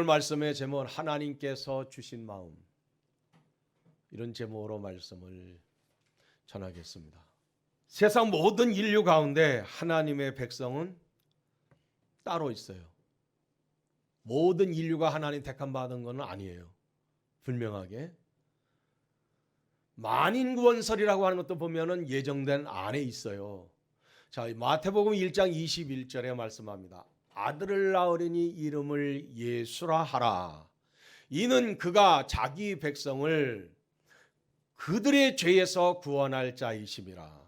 오늘 말씀의 제목은 하나님께서 주신 마음 이런 제목으로 말씀을 전하겠습니다. 세상 모든 인류 가운데 하나님의 백성은 따로 있어요. 모든 인류가 하나님 택함 받은 것은 아니에요. 분명하게 만인 구원설이라고 하는 것도 보면은 예정된 안에 있어요. 자, 마태복음 1장 21절에 말씀합니다. 아들을 낳으리니 이름을 예수라 하라. 이는 그가 자기 백성을 그들의 죄에서 구원할 자이심이라.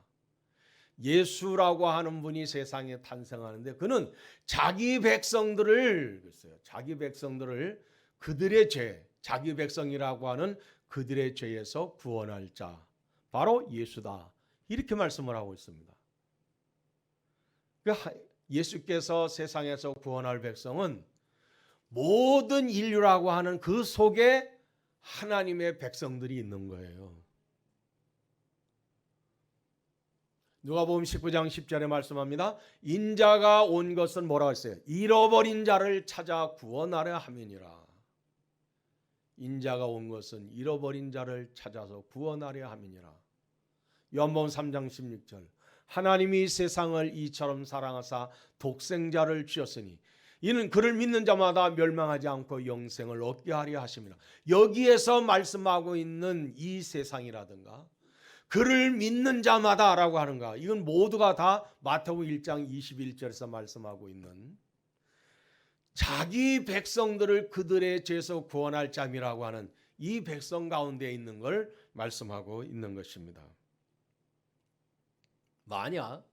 예수라고 하는 분이 세상에 탄생하는데 그는 자기 백성들을 글쎄요. 자기 백성들을 그들의 죄, 자기 백성이라고 하는 그들의 죄에서 구원할 자 바로 예수다. 이렇게 말씀을 하고 있습니다. 예수께서 세상에서 구원할 백성은 모든 인류라고 하는 그 속에 하나님의 백성들이 있는 거예요. 누가복음 19장 10절에 말씀합니다. 인자가 온 것은 뭐라고 했어요? 잃어버린 자를 찾아 구원하려 함이니라. 인자가 온 것은 잃어버린 자를 찾아서 구원하려 함이니라. 요한복음 3장 16절. 하나님이 세상을 이처럼 사랑하사 독생자를 주셨으니 이는 그를 믿는 자마다 멸망하지 않고 영생을 얻게 하려 하심이라. 여기에서 말씀하고 있는 이 세상이라든가 그를 믿는 자마다라고 하는가? 이건 모두가 다 마태복음 1장 21절에서 말씀하고 있는 자기 백성들을 그들의 죄에서 구원할 자미라고 하는 이 백성 가운데 있는 걸 말씀하고 있는 것입니다. 만약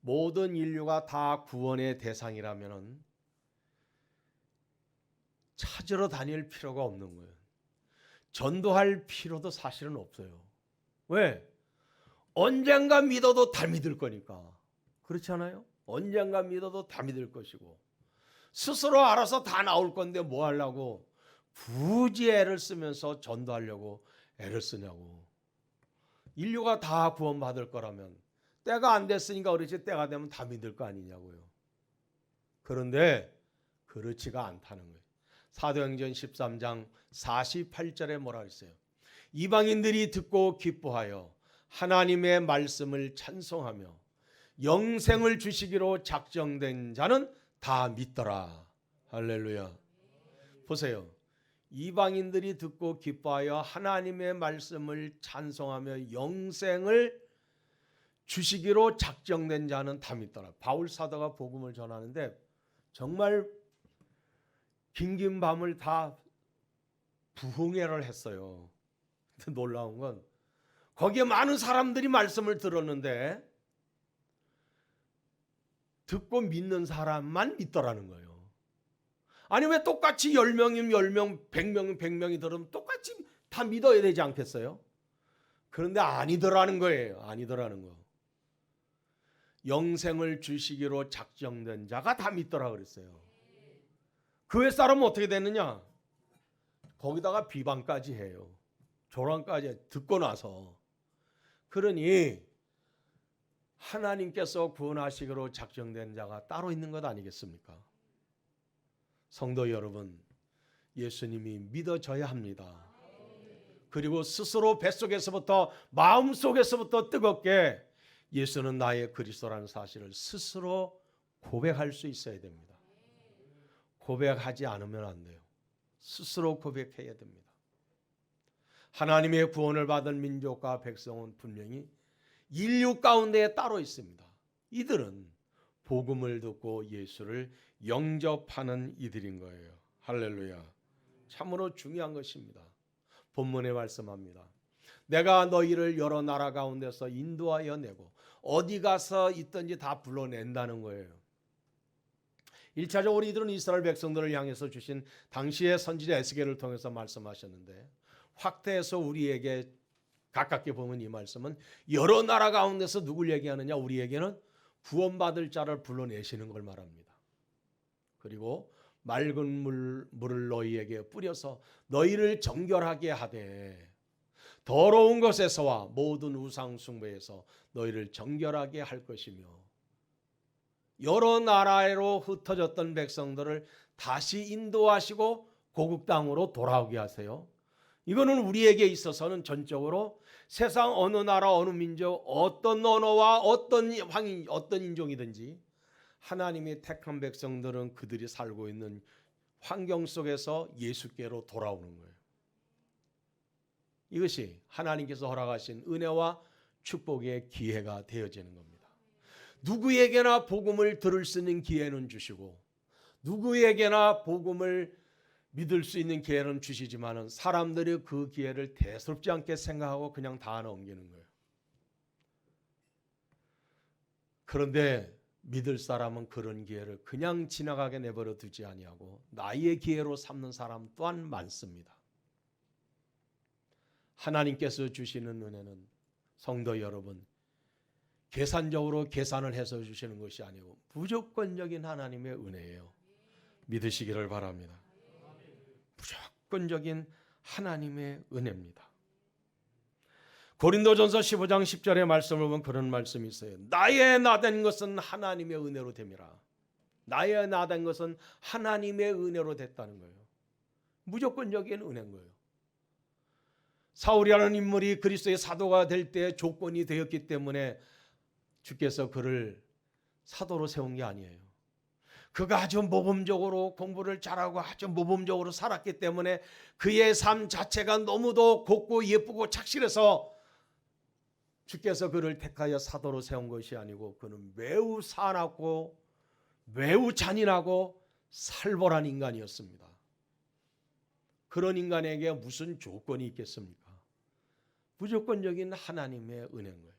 모든 인류가 다 구원의 대상이라면은 찾으러 다닐 필요가 없는 거예요. 전도할 필요도 사실은 없어요. 왜? 언젠가 믿어도 다 믿을 거니까. 그렇지 않아요? 언젠가 믿어도 다 믿을 것이고. 스스로 알아서 다 나올 건데 뭐 하려고 굳이 애를 쓰면서 전도하려고 애를 쓰냐고. 인류가 다 구원받을 거라면 때가 안 됐으니까 그렇지 때가 되면 다 믿을 거 아니냐고요. 그런데 그렇지가 않다는 거예요. 사도행전 13장 48절에 뭐라 그랬어요? 이방인들이 듣고 기뻐하여 하나님의 말씀을 찬송하며 영생을 주시기로 작정된 자는 다 믿더라. 할렐루야. 보세요. 이방인들이 듣고 기뻐하여 하나님의 말씀을 찬송하며 영생을 주시기로 작정된 자는 다 믿더라. 바울 사도가 복음을 전하는데 정말 긴긴 밤을 다 부흥회를 했어요. 근데 놀라운 건 거기에 많은 사람들이 말씀을 들었는데 듣고 믿는 사람만 믿더라는 거예요. 아니 왜 똑같이 10명이면 10명, 100명이면 100명이 들으면 똑같이 다 믿어야 되지 않겠어요? 그런데 아니더라는 거예요. 아니더라는 거. 영생을 주시기로 작정된 자가 다 믿더라 그랬어요. 그외 사람은 어떻게 됐느냐? 거기다가 비방까지 해요. 조랑까지 듣고 나서. 그러니 하나님께서 구원하시기로 작정된 자가 따로 있는 것 아니겠습니까? 성도 여러분, 예수님이 믿어져야 합니다. 그리고 스스로 뱃속에서부터 마음속에서부터 뜨겁게 예수는 나의 그리스도라는 사실을 스스로 고백할 수 있어야 됩니다. 고백하지 않으면 안 돼요. 스스로 고백해야 됩니다. 하나님의 구원을 받은 민족과 백성은 분명히 인류 가운데 따로 있습니다. 이들은 복음을 듣고 예수를 영접하는 이들인 거예요. 할렐루야. 참으로 중요한 것입니다. 본문에 말씀합니다. 내가 너희를 여러 나라 가운데서 인도하여 내고 어디 가서 있든지 다 불러낸다는 거예요. 1차적으로 이들은 이스라엘 백성들을 향해서 주신 당시의 선지자 에스겔을 통해서 말씀하셨는데 확대해서 우리에게 가깝게 보면 이 말씀은 여러 나라 가운데서 누굴 얘기하느냐 우리에게는 구원받을 자를 불러내시는 걸 말합니다. 그리고 맑은 물, 물을 너희에게 뿌려서 너희를 정결하게 하되 더러운 것에서와 모든 우상 숭배에서 너희를 정결하게 할 것이며 여러 나라로 흩어졌던 백성들을 다시 인도하시고 고국 땅으로 돌아오게 하세요. 이거는 우리에게 있어서는 전적으로 세상 어느 나라 어느 민족 어떤 언어와 어떤 황인 어떤 인종이든지 하나님이 택한 백성들은 그들이 살고 있는 환경 속에서 예수께로 돌아오는 거예요. 이것이 하나님께서 허락하신 은혜와 축복의 기회가 되어지는 겁니다. 누구에게나 복음을 들을 수 있는 기회는 주시고 누구에게나 복음을 믿을 수 있는 기회는 주시지만은 사람들이 그 기회를 대수롭지 않게 생각하고 그냥 다 넘기는 거예요. 그런데 믿을 사람은 그런 기회를 그냥 지나가게 내버려 두지 아니하고 나의 기회로 삼는 사람 또한 많습니다. 하나님께서 주시는 은혜는 성도 여러분 계산적으로 계산을 해서 주시는 것이 아니고 무조건적인 하나님의 은혜예요. 믿으시기를 바랍니다. 무조건적인 하나님의 은혜입니다. 고린도전서 15장 10절의 말씀을 보면 그런 말씀이 있어요. 나의 나된 것은 하나님의 은혜로 됨이라. 나의 나된 것은 하나님의 은혜로 됐다는 거예요. 무조건적인 은혜인 거예요. 사울이라는 인물이 그리스도의 사도가 될 때 조건이 되었기 때문에 주께서 그를 사도로 세운 게 아니에요. 그가 아주 모범적으로 공부를 잘하고 아주 모범적으로 살았기 때문에 그의 삶 자체가 너무도 곱고 예쁘고 착실해서 주께서 그를 택하여 사도로 세운 것이 아니고 그는 매우 사납고 매우 잔인하고 살벌한 인간이었습니다. 그런 인간에게 무슨 조건이 있겠습니까? 무조건적인 하나님의 은혜인 거예요.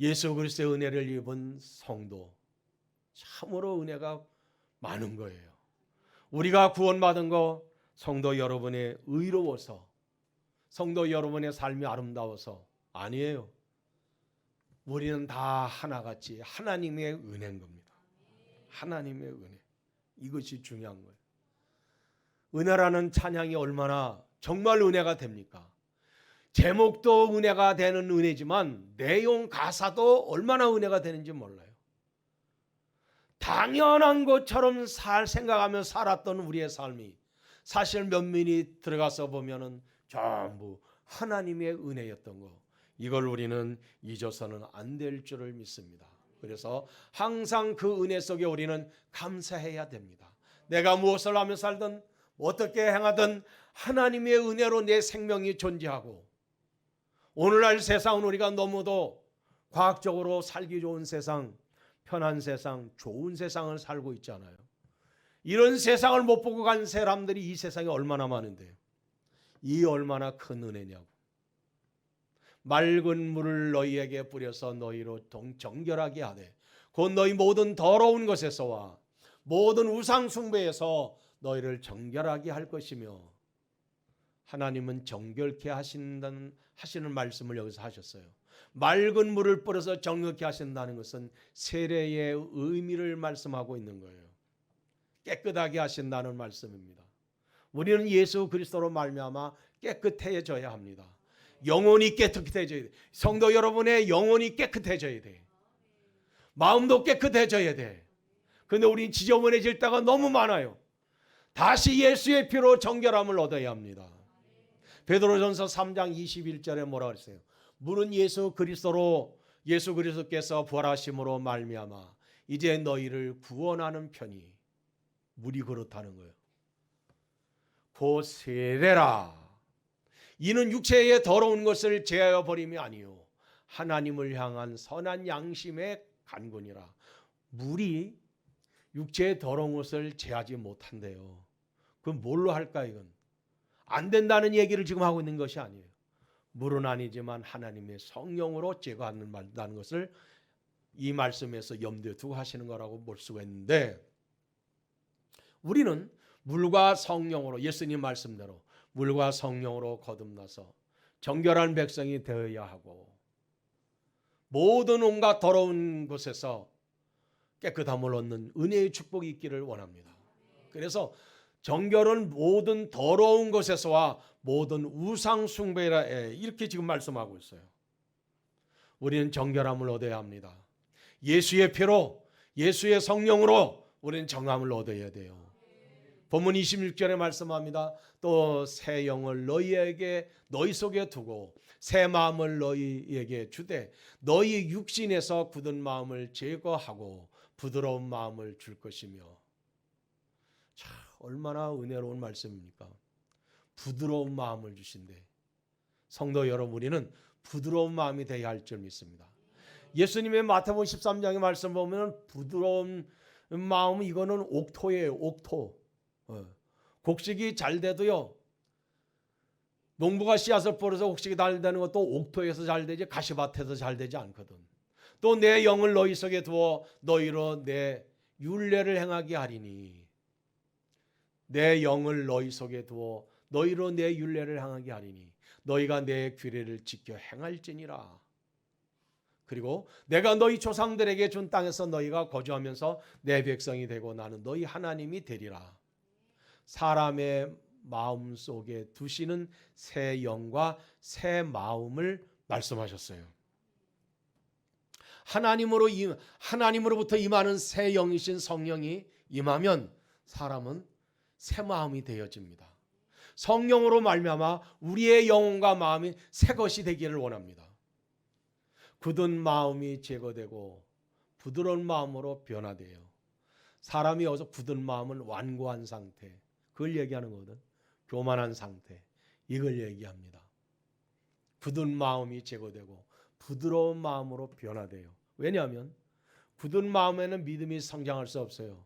예수 그리스도의 은혜를 입은 성도 참으로 은혜가 많은 거예요. 우리가 구원받은 거 성도 여러분의 의로워서 성도 여러분의 삶이 아름다워서 아니에요. 우리는 다 하나같이 하나님의 은혜인 겁니다. 하나님의 은혜. 이것이 중요한 거예요. 은혜라는 찬양이 얼마나 정말 은혜가 됩니까? 제목도 은혜가 되는 은혜지만 내용 가사도 얼마나 은혜가 되는지 몰라요. 당연한 것처럼 살 생각하며 살았던 우리의 삶이 사실 면면이 들어가서 보면은 전부 하나님의 은혜였던 거. 이걸 우리는 잊어서는 안 될 줄을 믿습니다. 그래서 항상 그 은혜 속에 우리는 감사해야 됩니다. 내가 무엇을 하며 살든 어떻게 행하든 하나님의 은혜로 내 생명이 존재하고 오늘날 세상은 우리가 너무도 과학적으로 살기 좋은 세상, 편한 세상, 좋은 세상을 살고 있잖아요. 이런 세상을 못 보고 간 사람들이 이 세상에 얼마나 많은데요. 이 얼마나 큰 은혜냐고. 맑은 물을 너희에게 뿌려서 너희로 동- 정결하게 하되 곧 너희 모든 더러운 것에서와 모든 우상 숭배에서 너희를 정결하게 할 것이며 하나님은 정결케 하신다는 하시는 말씀을 여기서 하셨어요. 맑은 물을 뿌려서 정결케 하신다는 것은 세례의 의미를 말씀하고 있는 거예요. 깨끗하게 하신다는 말씀입니다. 우리는 예수 그리스도로 말미암아 깨끗해져야 합니다. 영혼이 깨끗해져야 돼. 성도 여러분의 영혼이 깨끗해져야 돼. 마음도 깨끗해져야 돼. 근데 우리 지저분해질 때가 너무 많아요. 다시 예수의 피로 정결함을 얻어야 합니다. 베드로전서 3장 21절에 뭐라 그랬어요? 물은 예수 그리스도로 예수 그리스도께서 부활하심으로 말미암아 이제 너희를 구원하는 편이 물이 그렇다는 거예요. 곧 세례라. 이는 육체의 더러운 것을 제하여 버림이 아니요 하나님을 향한 선한 양심의 간군이라. 물이 육체의 더러운 것을 제하지 못한대요. 그럼 뭘로 할까 이건? 안 된다는 얘기를 지금 하고 있는 것이 아니에요. 물은 아니지만 하나님의 성령으로 제거한다는 것을 이 말씀에서 염두에 두고 하시는 거라고 볼 수가 있는데 우리는 물과 성령으로 예수님 말씀대로 물과 성령으로 거듭나서 정결한 백성이 되어야 하고 모든 온갖 더러운 곳에서 깨끗함을 얻는 은혜의 축복이 있기를 원합니다. 그래서 정결은 모든 더러운 것에서와 모든 우상 숭배라 이렇게 지금 말씀하고 있어요. 우리는 정결함을 얻어야 합니다. 예수의 피로 예수의 성령으로 우리는 정함을 얻어야 돼요. 본문 26절에 말씀합니다. 또 새 영을 너희에게 너희 속에 두고 새 마음을 너희에게 주되 너희 육신에서 굳은 마음을 제거하고 부드러운 마음을 줄 것이며 자, 얼마나 은혜로운 말씀입니까? 부드러운 마음을 주신대. 성도 여러분 우리는 부드러운 마음이 되어야 할 줄 믿습니다. 예수님의 마태복음 13장의 말씀 보면 부드러운 마음 이거는 옥토예요. 옥토. 어. 곡식이 잘 돼도요. 농부가 씨앗을 뿌려서 곡식이 잘 되는 것도 옥토에서 잘 되지 가시밭에서 잘 되지 않거든. 또 내 영을 너희 속에 두어 너희로 내 윤례를 행하게 하리니 내 영을 너희 속에 두어 너희로 내 윤례를 행하게 하리니 너희가 내 규례를 지켜 행할지니라. 그리고 내가 너희 조상들에게 준 땅에서 너희가 거주하면서 내 백성이 되고 나는 너희 하나님이 되리라. 사람의 마음 속에 두시는 새 영과 새 마음을 말씀하셨어요. 하나님으로 임, 하나님으로부터 임하는 새 영이신 성령이 임하면 사람은 새 마음이 되어집니다. 성령으로 말미암아 우리의 영혼과 마음이 새 것이 되기를 원합니다. 굳은 마음이 제거되고 부드러운 마음으로 변화돼요. 사람이 어서 굳은 마음은 완고한 상태. 그걸 얘기하는 거거든. 교만한 상태. 이걸 얘기합니다. 굳은 마음이 제거되고 부드러운 마음으로 변화돼요. 왜냐하면 굳은 마음에는 믿음이 성장할 수 없어요.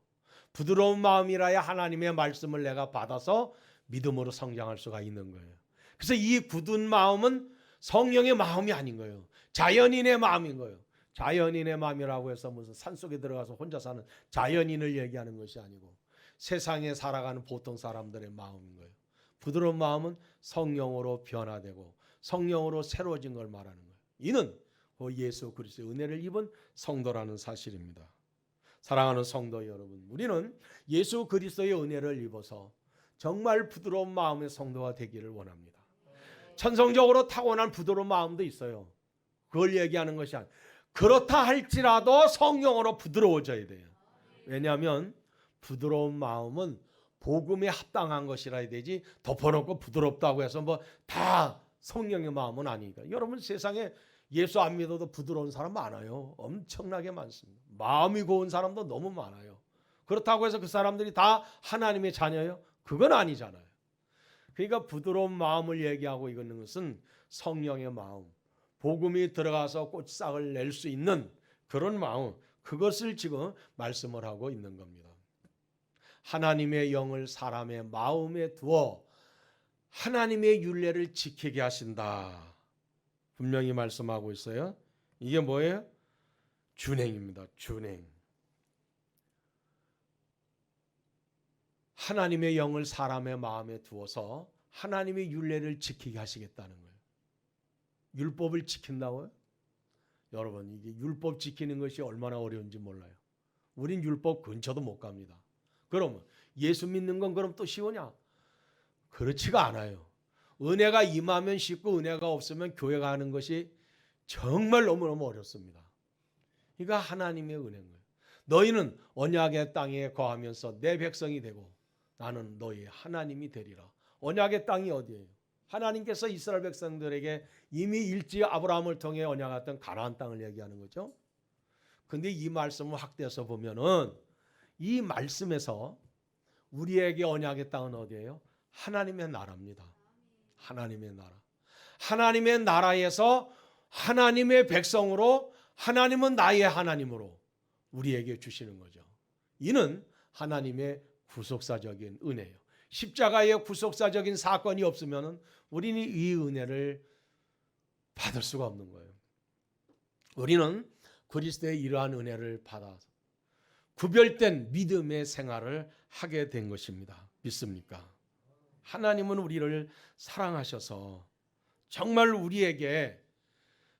부드러운 마음이라야 하나님의 말씀을 내가 받아서 믿음으로 성장할 수가 있는 거예요. 그래서 이 굳은 마음은 성령의 마음이 아닌 거예요. 자연인의 마음인 거예요. 자연인의 마음이라고 해서 무슨 산속에 들어가서 혼자 사는 자연인을 얘기하는 것이 아니고 세상에 살아가는 보통 사람들의 마음인 거예요. 부드러운 마음은 성령으로 변화되고 성령으로 새로워진 걸 말하는 거예요. 이는 그 예수 그리스도의 은혜를 입은 성도라는 사실입니다. 사랑하는 성도 여러분, 우리는 예수 그리스도의 은혜를 입어서 정말 부드러운 마음의 성도가 되기를 원합니다. 천성적으로 타고난 부드러운 마음도 있어요. 그걸 얘기하는 것이 아니라 그렇다 할지라도 성령으로 부드러워져야 돼요. 왜냐하면 부드러운 마음은 복음에 합당한 것이라 해야 되지 덮어놓고 부드럽다고 해서 뭐 다 성령의 마음은 아니니까. 여러분 세상에 예수 안 믿어도 부드러운 사람 많아요. 엄청나게 많습니다. 마음이 고운 사람도 너무 많아요. 그렇다고 해서 그 사람들이 다 하나님의 자녀예요? 그건 아니잖아요. 그러니까 부드러운 마음을 얘기하고 있는 것은 성령의 마음 복음이 들어가서 꽃싹을 낼 수 있는 그런 마음 그것을 지금 말씀을 하고 있는 겁니다. 하나님의 영을 사람의 마음에 두어 하나님의 윤례를 지키게 하신다. 분명히 말씀하고 있어요. 이게 뭐예요? 준행입니다. 준행. 하나님의 영을 사람의 마음에 두어서 하나님의 윤례를 지키게 하시겠다는 거예요. 율법을 지킨다고요? 여러분 이게 율법 지키는 것이 얼마나 어려운지 몰라요. 우린 율법 근처도 못 갑니다. 그러면 예수 믿는 건 그럼 또 쉬우냐? 그렇지가 않아요. 은혜가 임하면 쉽고 은혜가 없으면 교회 가는 것이 정말 너무너무 어렵습니다. 이거 하나님의 은혜인 거예요. 너희는 언약의 땅에 거하면서 내 백성이 되고 나는 너희 하나님이 되리라. 언약의 땅이 어디예요? 하나님께서 이스라엘 백성들에게 이미 일지 아브라함을 통해 언약했던 가나안 땅을 얘기하는 거죠. 근데 이 말씀을 확대해서 보면은 이 말씀에서 우리에게 언약의 땅은 어디예요? 하나님의 나라입니다. 하나님의 나라. 하나님의 나라에서 하나님의 백성으로 하나님은 나의 하나님으로 우리에게 주시는 거죠. 이는 하나님의 구속사적인 은혜예요. 십자가의 구속사적인 사건이 없으면 우리는 이 은혜를 받을 수가 없는 거예요. 우리는 그리스도의 이러한 은혜를 받아서 구별된 믿음의 생활을 하게 된 것입니다. 믿습니까? 하나님은 우리를 사랑하셔서 정말 우리에게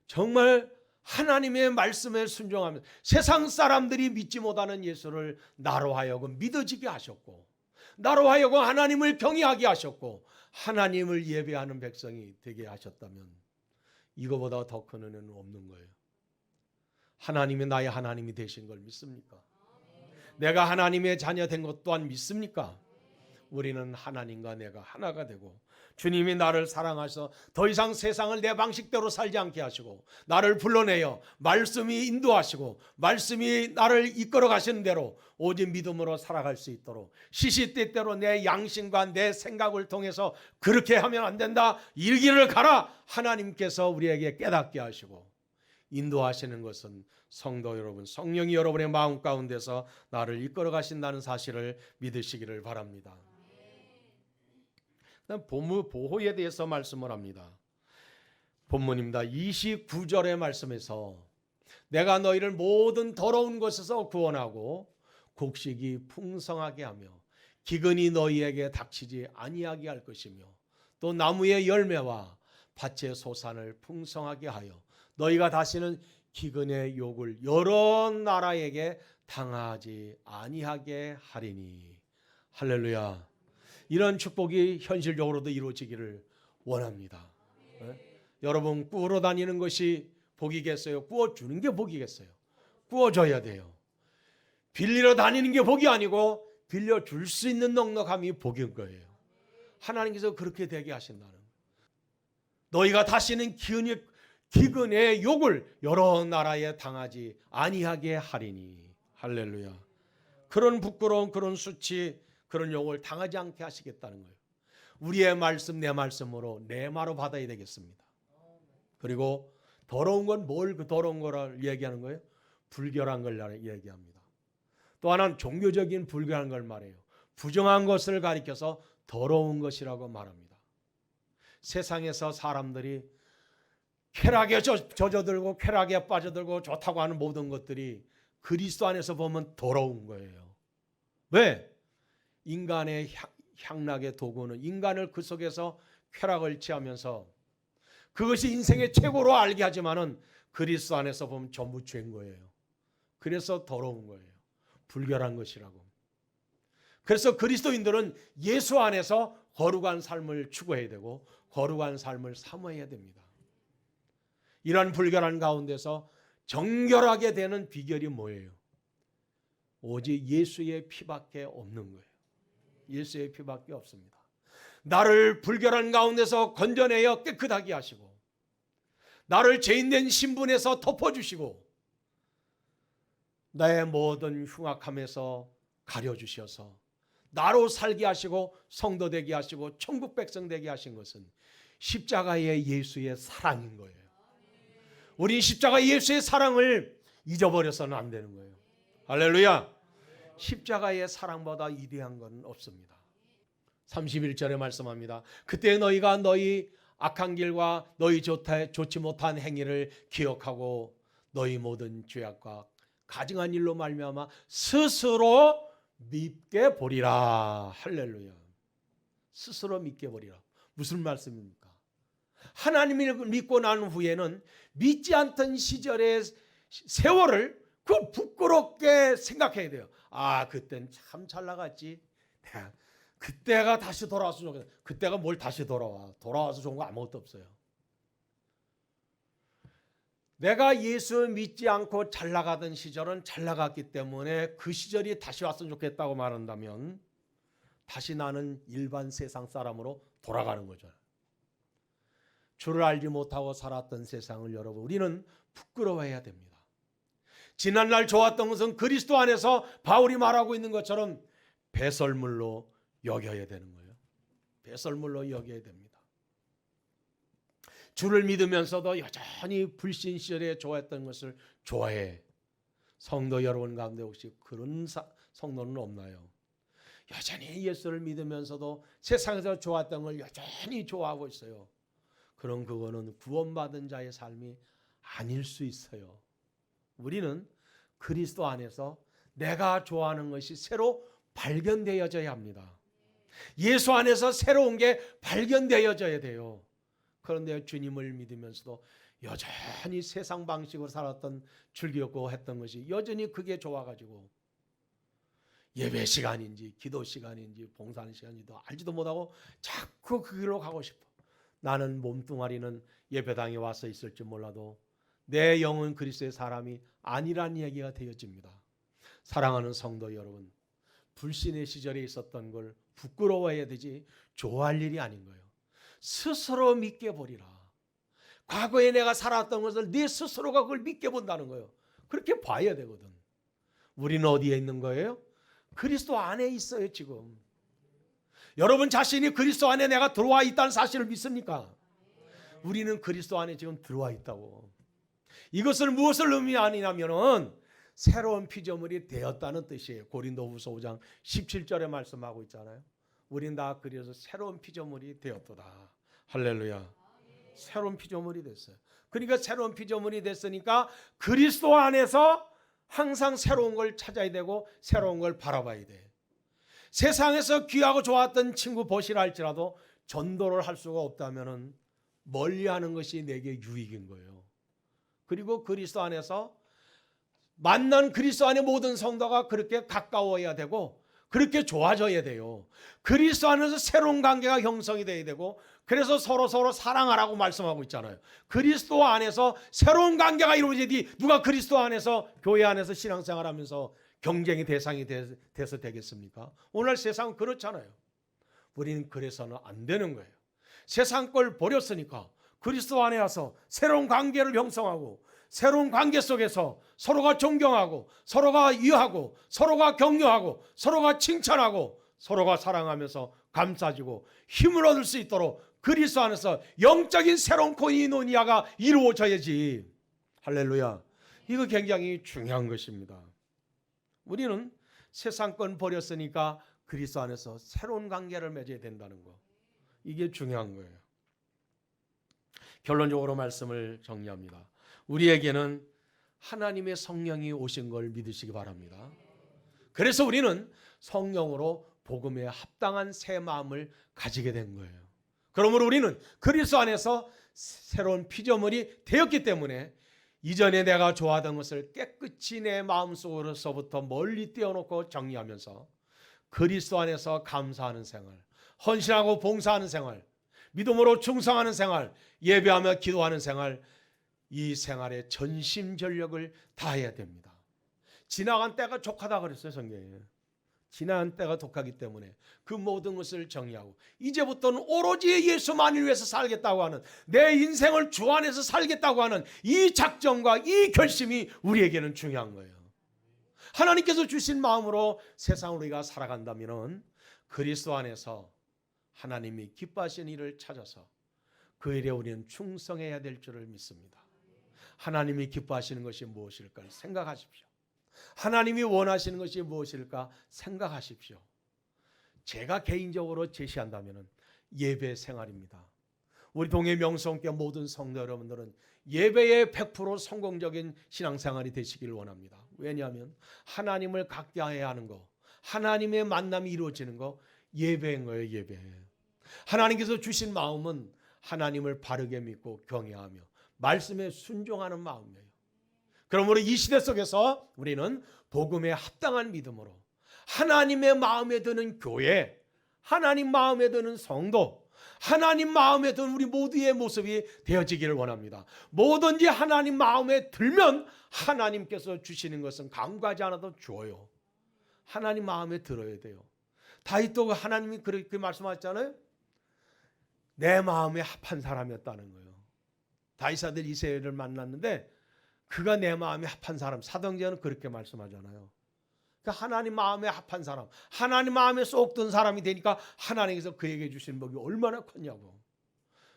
정말 하나님의 말씀에 순종하며 세상 사람들이 믿지 못하는 예수를 나로 하여금 믿어지게 하셨고 나로 하여금 하나님을 경외하게 하셨고 하나님을 예배하는 백성이 되게 하셨다면 이거보다 더 큰 은혜는 없는 거예요. 하나님이 나의 하나님이 되신 걸 믿습니까? 내가 하나님의 자녀 된 것 또한 믿습니까? 우리는 하나님과 내가 하나가 되고 주님이 나를 사랑하셔 더 이상 세상을 내 방식대로 살지 않게 하시고 나를 불러내어 말씀이 인도하시고 말씀이 나를 이끌어 가시는 대로 오직 믿음으로 살아갈 수 있도록 시시때때로 내 양심과 내 생각을 통해서 그렇게 하면 안 된다 이 길을 가라 하나님께서 우리에게 깨닫게 하시고 인도하시는 것은 성도 여러분 성령이 여러분의 마음 가운데서 나를 이끌어 가신다는 사실을 믿으시기를 바랍니다. 그다음 보무 보호에 대해서 말씀을 합니다. 본문입니다. 29절의 말씀에서 내가 너희를 모든 더러운 것에서 구원하고 곡식이 풍성하게 하며 기근이 너희에게 닥치지 아니하게 할 것이며 또 나무의 열매와 밭의 소산을 풍성하게 하여 너희가 다시는 기근의 욕을 여러 나라에게 당하지 아니하게 하리니 할렐루야. 이런 축복이 현실적으로도 이루어지기를 원합니다. 예? 여러분 꾸어 다니는 것이 복이겠어요? 꾸어 주는 게 복이겠어요? 꾸어 줘야 돼요. 빌리러 다니는 게 복이 아니고 빌려 줄 수 있는 넉넉함이 복인 거예요. 하나님께서 그렇게 되게 하신다는. 너희가 다시는 기근의, 기근의 욕을 여러 나라에 당하지 아니하게 하리니 할렐루야. 그런 부끄러운 그런 수치 그런 욕을 당하지 않게 하시겠다는 거예요. 우리의 말씀 내 말씀으로 내 말로 받아야 되겠습니다. 그리고 더러운 건 뭘 그 더러운 거를 얘기하는 거예요? 불결한 걸 얘기합니다. 또 하나는 종교적인 불결한 걸 말해요. 부정한 것을 가리켜서 더러운 것이라고 말합니다. 세상에서 사람들이 쾌락에 젖어들고 쾌락에 빠져들고 좋다고 하는 모든 것들이 그리스도 안에서 보면 더러운 거예요. 왜? 인간의 향락의 도구는 인간을 그 속에서 쾌락을 취하면서 그것이 인생의 최고로 알게 하지만은 그리스도 안에서 보면 전부 죄인 거예요. 그래서 더러운 거예요. 불결한 것이라고. 그래서 그리스도인들은 예수 안에서 거룩한 삶을 추구해야 되고 거룩한 삶을 사모해야 됩니다. 이러한 불결한 가운데서 정결하게 되는 비결이 뭐예요? 오직 예수의 피밖에 없는 거예요. 예수의 피밖에 없습니다. 나를 불결한 가운데서 건져내어 깨끗하게 하시고 나를 죄인된 신분에서 덮어주시고 나의 모든 흉악함에서 가려주셔서 나로 살게 하시고 성도 되게 하시고 천국 백성 되게 하신 것은 십자가의 예수의 사랑인 거예요. 우리 십자가 예수의 사랑을 잊어버려서는 안 되는 거예요. 할렐루야. 십자가의 사랑보다 위대한 건 없습니다. 31절에 말씀합니다. 그때 너희가 너희 악한 길과 너희 좋다, 좋지 못한 행위를 기억하고 너희 모든 죄악과 가증한 일로 말미암아 스스로 믿게 보리라. 할렐루야. 스스로 믿게 보리라. 무슨 말씀입니까? 하나님을 믿고 난 후에는 믿지 않던 시절의 세월을 그 부끄럽게 생각해야 돼요. 아, 그땐 참 잘 나갔지. 그때가 다시 돌아와서 좋겠다. 그때가 뭘 다시 돌아와. 돌아와서 좋은 거 아무것도 없어요. 내가 예수 믿지 않고 잘 나가던 시절은 잘 나갔기 때문에 그 시절이 다시 왔으면 좋겠다고 말한다면 다시 나는 일반 세상 사람으로 돌아가는 거죠. 주를 알지 못하고 살았던 세상을 여러분 우리는 부끄러워해야 됩니다. 지난날 좋았던 것은 그리스도 안에서 바울이 말하고 있는 것처럼 배설물로 여겨야 되는 거예요. 배설물로 여겨야 됩니다. 주를 믿으면서도 여전히 불신 시절에 좋아했던 것을 좋아해. 성도 여러분 가운데 혹시 그런 사, 성도는 없나요? 여전히 예수를 믿으면서도 세상에서 좋았던 걸 여전히 좋아하고 있어요. 그럼 그거는 구원받은 자의 삶이 아닐 수 있어요. 우리는 그리스도 안에서 내가 좋아하는 것이 새로 발견되어져야 합니다. 예수 안에서 새로운 게 발견되어져야 돼요. 그런데 주님을 믿으면서도 여전히 세상 방식으로 살았던 즐겼고 했던 것이 여전히 그게 좋아가지고 예배 시간인지 기도 시간인지 봉사하는 시간인지도 알지도 못하고 자꾸 그 길로 가고 싶어. 나는 몸뚱아리는 예배당에 와서 있을지 몰라도 내 영은 그리스도의 사람이 아니란 얘기가 되어집니다. 사랑하는 성도 여러분, 불신의 시절에 있었던 걸 부끄러워해야 되지 좋아할 일이 아닌 거예요. 스스로 믿게 보리라. 과거에 내가 살았던 것을 네 스스로가 그걸 믿게 본다는 거예요. 그렇게 봐야 되거든. 우리는 어디에 있는 거예요? 그리스도 안에 있어요, 지금. 여러분 자신이 그리스도 안에 내가 들어와 있다는 사실을 믿습니까? 우리는 그리스도 안에 지금 들어와 있다고. 이것을 무엇을 의미하느냐면은 새로운 피조물이 되었다는 뜻이에요. 고린도후서 5장 17절에 말씀하고 있잖아요. 우린 다 그래서 새로운 피조물이 되었도다. 할렐루야. 새로운 피조물이 됐어요. 그러니까 새로운 피조물이 됐으니까 그리스도 안에서 항상 새로운 걸 찾아야 되고 새로운 걸 바라봐야 돼. 세상에서 귀하고 좋았던 친구 보시라 할지라도 전도를 할 수가 없다면은 멀리하는 것이 내게 유익인 거예요. 그리고 그리스도 안에서 만난 그리스도 안의 모든 성도가 그렇게 가까워야 되고 그렇게 좋아져야 돼요. 그리스도 안에서 새로운 관계가 형성이 돼야 되고 그래서 서로 서로 사랑하라고 말씀하고 있잖아요. 그리스도 안에서 새로운 관계가 이루어지지 누가 그리스도 안에서 교회 안에서 신앙생활하면서 경쟁의 대상이 돼, 돼서 되겠습니까? 오늘 세상은 그렇잖아요. 우리는 그래서는 안 되는 거예요. 세상 걸 버렸으니까 그리스도 안에 와서 새로운 관계를 형성하고 새로운 관계 속에서 서로가 존경하고 서로가 이해하고 서로가 격려하고 서로가 칭찬하고 서로가 사랑하면서 감싸지고 힘을 얻을 수 있도록 그리스도 안에서 영적인 새로운 코이노니아가 이루어져야지. 할렐루야. 이거 굉장히 중요한 것입니다. 우리는 세상 건 버렸으니까 그리스도 안에서 새로운 관계를 맺어야 된다는 거. 이게 중요한 거예요 결론적으로 말씀을 정리합니다 우리에게는 하나님의 성령이 오신 걸 믿으시기 바랍니다. 그래서 우리는 성령으로 복음에 합당한 새 마음을 가지게 된 거예요. 그러므로 우리는 그리스도 안에서 새로운 피조물이 되었기 때문에 이전에 내가 좋아하던 것을 깨끗이 내 마음속으로서부터 멀리 떼어놓고 정리하면서 그리스도 안에서 감사하는 생활, 헌신하고 봉사하는 생활, 믿음으로 충성하는 생활, 예배하며 기도하는 생활, 이 생활에 전심 전력을 다해야 됩니다. 지나간 때가 족하다 그랬어요 성경에. 지나간 때가 독하기 때문에 그 모든 것을 정리하고 이제부터는 오로지 예수만을 위해서 살겠다고 하는 내 인생을 주 안에서 살겠다고 하는 이 작정과 이 결심이 우리에게는 중요한 거예요. 하나님께서 주신 마음으로 세상을 우리가 살아간다면은 그리스도 안에서 하나님이 기뻐하시는 일을 찾아서 그 일에 우리는 충성해야 될 줄을 믿습니다. 하나님이 기뻐하시는 것이 무엇일까 생각하십시오. 하나님이 원하시는 것이 무엇일까 생각하십시오. 제가 개인적으로 제시한다면 예배 생활입니다. 우리 동해 명성교 모든 성도 여러분들은 예배에 100% 성공적인 신앙생활이 되시기를 원합니다. 왜냐하면 하나님을 각자해야 하는 거, 하나님의 만남이 이루어지는 거 예배인 거예요, 예배. 하나님께서 주신 마음은 하나님을 바르게 믿고 경외하며 말씀에 순종하는 마음이에요. 그러므로 이 시대 속에서 우리는 복음에 합당한 믿음으로 하나님의 마음에 드는 교회, 하나님 마음에 드는 성도, 하나님 마음에 드는 우리 모두의 모습이 되어지기를 원합니다. 뭐든지 하나님 마음에 들면 하나님께서 주시는 것은 강구하지 않아도 줘요. 하나님 마음에 들어야 돼요. 다윗도 하나님이 그렇게 말씀하셨잖아요. 내 마음에 합한 사람이었다는 거예요. 다윗 아들 이세를 만났는데 그가 내 마음에 합한 사람. 사도행전은 그렇게 말씀하잖아요. 그 하나님 마음에 합한 사람, 하나님 마음에 쏙 든 사람이 되니까 하나님께서 그에게 주신 복이 얼마나 컸냐고.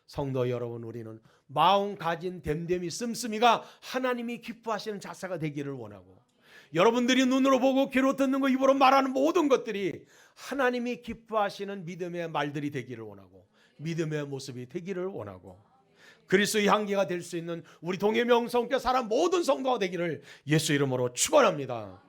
성도 여러분, 우리는 마음 가진 됨됨이 씀씀이가 하나님이 기뻐하시는 자세가 되기를 원하고 여러분들이 눈으로 보고 귀로 듣는 거 입으로 말하는 모든 것들이 하나님이 기뻐하시는 믿음의 말들이 되기를 원하고 믿음의 모습이 되기를 원하고 그리스도의 향기가 될 수 있는 우리 동해명 성교 사람 모든 성도가 되기를 예수 이름으로 축원합니다.